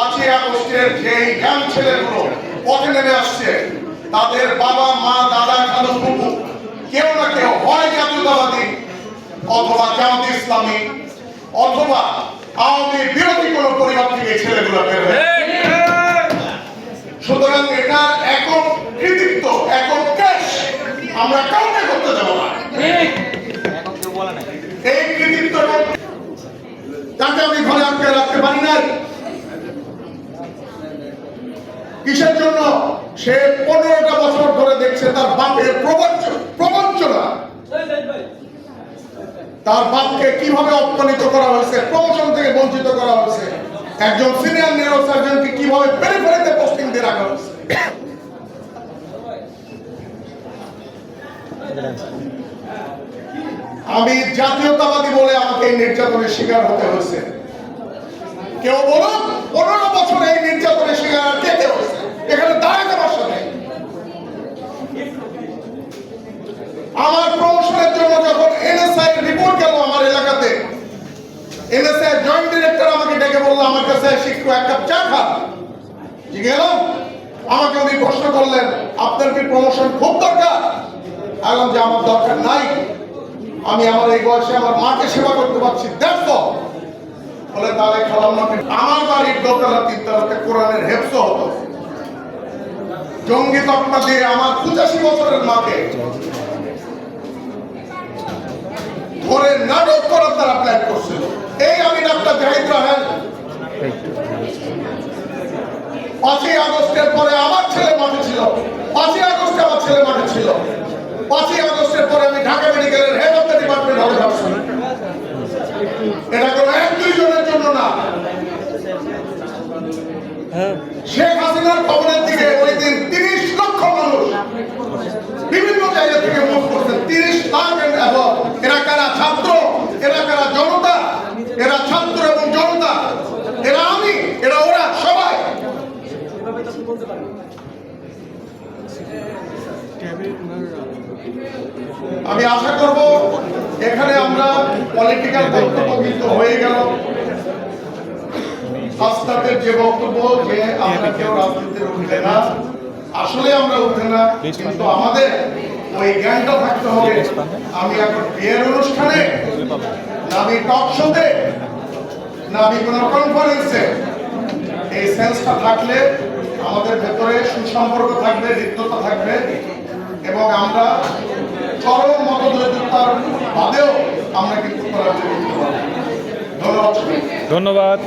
পাঁচই আগস্টের যে ইয়াং ছেলেগুলো। পথে নেমে আসছে। তাদের বাবা, মা, দাদা, খালু, ফুফু। কেউ না কেউ হয় জাতীয়তাবাদী। অথবা জামাত ইসলামী। অথবা আওয়ামী বিরোধী কোন পরিবার থেকে ছেলেগুলো বের সুতরাং এটা একক কৃতিত্ব, একক আমরা কাউকে করতে দেবো না এই কৃতিত্ব তাকে আমি ঘরে আটকে রাখতে পারি নাই কিসের জন্য সে পনেরোটা বছর ধরে দেখছে তার বাপের প্রবঞ্চ, প্রবঞ্চনা। তার বাপকে কীভাবে অপমানিত করা হয়েছে, প্রমোশন থেকে বঞ্চিত করা হয়েছে, একজন সিনিয়র নিউরো সার্জনকে কীভাবে পেরিফেরিতে পোস্টিং দিয়ে রাখা হয়েছে। আমি জাতীয়তাবাদী বলে আমাকে এই নির্যাতনের শিকার হতে হয়েছে। কেউ বলুন, পনেরো বছর এই নির্যাতনের শিকার কে কে হয়েছে? এখানে দাঁড়াতে বসা নেই আমার প্রমোশনের জন্য যখন এনএসআই রিপোর্ট গেল আমার এলাকাতে? জয়েন্ট ডিরেক্টর আমাকে ডেকে বলল, আমার কাছে এক কাপ চা জি গেলাম আমাকে উনি প্রশ্ন করলেন, আপনার কি প্রমোশন খুব দরকার? এখন যে আমার দরকার নাই। আমি আমার এই বয়সে আমার মাকে সেবা করতে পারছি, দেখো। বলে, তাহলে খেলাম না আমার বাড়ির দোতলা তিনতলাতে কোরআনের হেফস হতো। জঙ্গি তকমা দিয়ে আমার পঁচাশি বছরের মাকে পাঁচই আগস্টের পরে আমার ছেলে মাঠে ছিল। পাঁচই আগস্টে আমার ছেলে মাঠে ছিল। পাঁচই আগস্টের পরে আমি ঢাকা মেডিকেলের হেড অফ দ্য ডিপার্টমেন্ট হলে ভাবছি এটা কোনো এক দুইজনের জন্য না। শেখ হাসিনার খবরের দিকে ওই দিন তিরিশ লক্ষ মানুষ বিভিন্ন জায়গা থেকে মুখ করছেন তিরিশ লাখ আমি আশা করব এখানে আমরা পলিটিক্যাল বক্তব্য কিন্তু হয়ে গেল। হাসনাতের যে বক্তব্য যে আমরা কেউ রাজনীতির উঠে না, আসলে আমরা উঠে না, কিন্তু আমাদের ওই জ্ঞানটা থাকতে হবে। আমি এখন বিয়ের অনুষ্ঠানে না আমি টক শোতে না আমি কোনো কনফারেন্সে এই সেন্সটা থাকলে আমাদের ভেতরে সুসম্পর্ক থাকবে লিপ্ততা থাকবে এবং আমরা চরম মতদ্বৈতার বাদেও আমরা কিন্তু ধন্যবাদ। ধন্যবাদ।